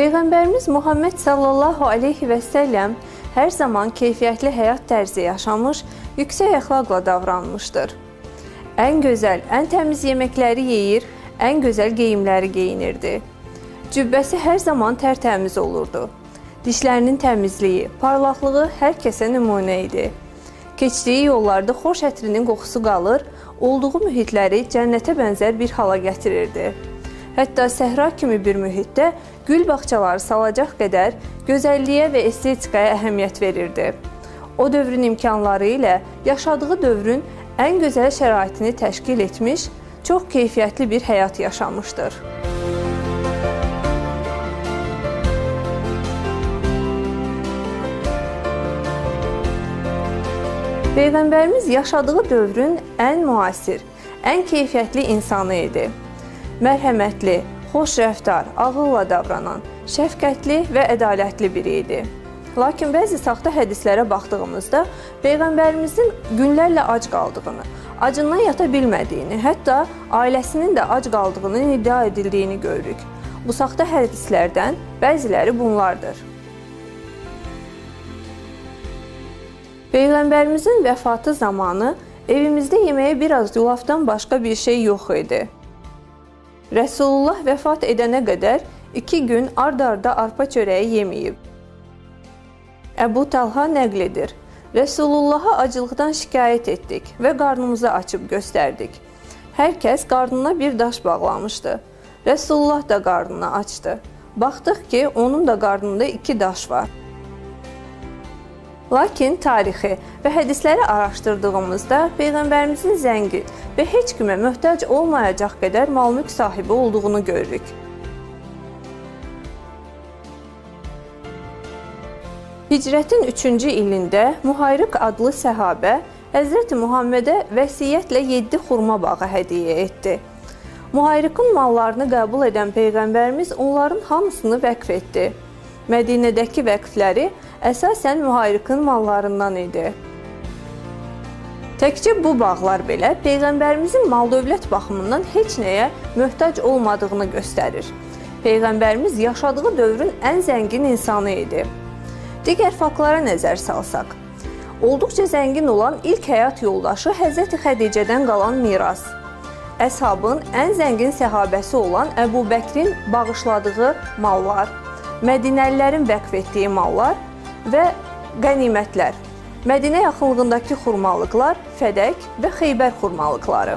Peyğəmbərimiz Muhammed sallallahu alayhi və səlləm hər zaman keyfiyyətli həyat tərzi yaşamış, yüksək əxlaqla davranmışdır. Ən gözəl, ən təmiz yeməkləri yeyir, ən gözəl geyimləri geyinirdi. Cübbəsi hər zaman tərtəmiz olurdu. Dişlərinin təmizliyi, parlaqlığı hər kəsə nümunə idi. Keçdiyi yollarda xoş ətrinin qoxusu qalır, olduğu mühitləri cənnətə bənzər bir hala gətirirdi. Hətta səhra kimi bir mühitdə gül bağçaları salacaq qədər gözəlliyə və estetikaya əhəmiyyət verirdi. O dövrün imkanları ilə yaşadığı dövrün ən gözəl şəraitini təşkil etmiş, çox keyfiyyətli bir həyat yaşamışdır. Peyğəmbərimiz yaşadığı dövrün ən müasir, ən keyfiyyətli insanı idi. Mərhəmətli, xoş rəftar, ağılla davranan, şəfqətli və ədalətli biri idi. Lakin bəzi saxta hədislərə baxdığımızda peyğəmbərimizin günlərlə ac qaldığını, acından yata bilmədiyini, hətta ailəsinin də ac qaldığını iddia edildiyini görürük. Bu saxta hədislərdən bəziləri bunlardır. Peyğəmbərimizin vəfatı zamanı evimizdə yeməyə biraz yulafdan başqa bir şey yox idi. Rəsulullah vəfat edənə qədər 2 gün ard-arda arpa çörəyi yeməyib. Əbu Talha nəql edir. Rəsulullaha acılıqdan şikayət etdik və qarnımızı açıb göstərdik. Hər kəs qarnına bir daş bağlamışdı. Rəsulullah da qarnını açdı. Baxdıq ki, onun da qarnında 2 daş var. Lakin tarixi və hədisləri araşdırdığımızda peyğəmbərimizin zəngin və heç kimə möhtac olmayacaq qədər mal-mülk sahibi olduğunu görürük. Hicrətin 3-cü ilində Muhayriq adlı səhabə Həzrəti Muhammedə vəsiyyətlə 7 xurma bağı hədiyyə etdi. Muhayriqin mallarını qəbul edən peyğəmbərimiz onların hamısını vəqf etdi. Mədinədəki vəqfləri əsasən mühariqin mallarından idi. Təkcə bu bağlar belə peyğəmbərimizin mal-dövlət baxımından heç nəyə möhtac olmadığını göstərir. Peyğəmbərimiz yaşadığı dövrün ən zəngin insanı idi. Digər faktlara nəzər salsaq, olduqca zəngin olan ilk həyat yoldaşı Həzrəti Xədicədən qalan miras, əshabın ən zəngin səhabəsi olan Əbu Bəkrin bağışladığı mallar, Mədinəlilərin vəqf etdiyi mallar və qənimətlər. Mədinə yaxınlığındakı xurmalıqlar Fədək və Xeybər xurmalıqları.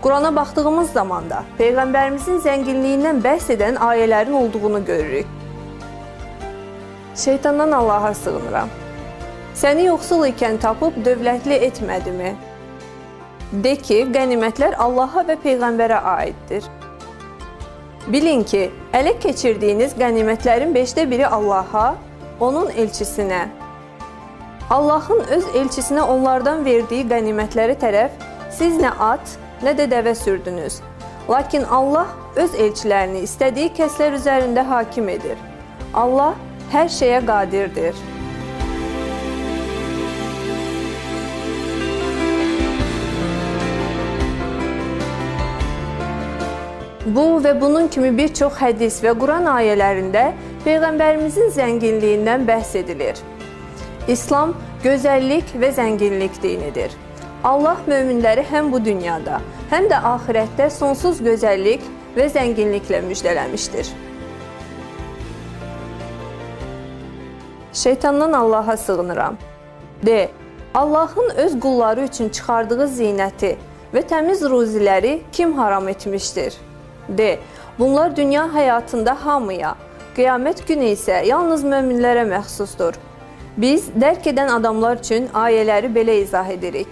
Qurana baxdığımız zaman da peyğəmbərimizin zənginliyindən bəhs edən ayələrin olduğunu görürük. Şeytandan Allaha sığınıram. Səni yoxsul ikən tapıb dövlətli etmədimi? De ki, qənimətlər Allaha və peyğəmbərə aiddir. Bilin ki, ələ keçirdiyiniz qənimətlərin 5də biri Allaha, onun elçisinə, Allahın öz elçisinə onlardan verdiyi qənimətləri tərəf siz nə at, nə də dəvə sürdünüz. Lakin Allah öz elçilərini istədiyi kəslər üzərində hakim edir. Allah hər şeyə qadirdir. Bu və bunun kimi bir çox hədis və Quran ayələrində Peyğəmbərimizin zənginliyindən bəhs edilir. İslam gözəllik və zənginlik dinidir. Allah möminləri həm bu dünyada, həm də axirətdə sonsuz gözəllik və zənginliklə müjdələmişdir. Şeytandan Allaha sığınıram. De, Allahın öz qulları üçün çıxardığı zinəti və təmiz ruziləri kim haram etmişdir? De, bunlar dünya həyatında hamıya, Qiyamət günü isə yalnız möminlərə məxsusdur. Biz dərk edən adamlar üçün ayələri belə izah edirik.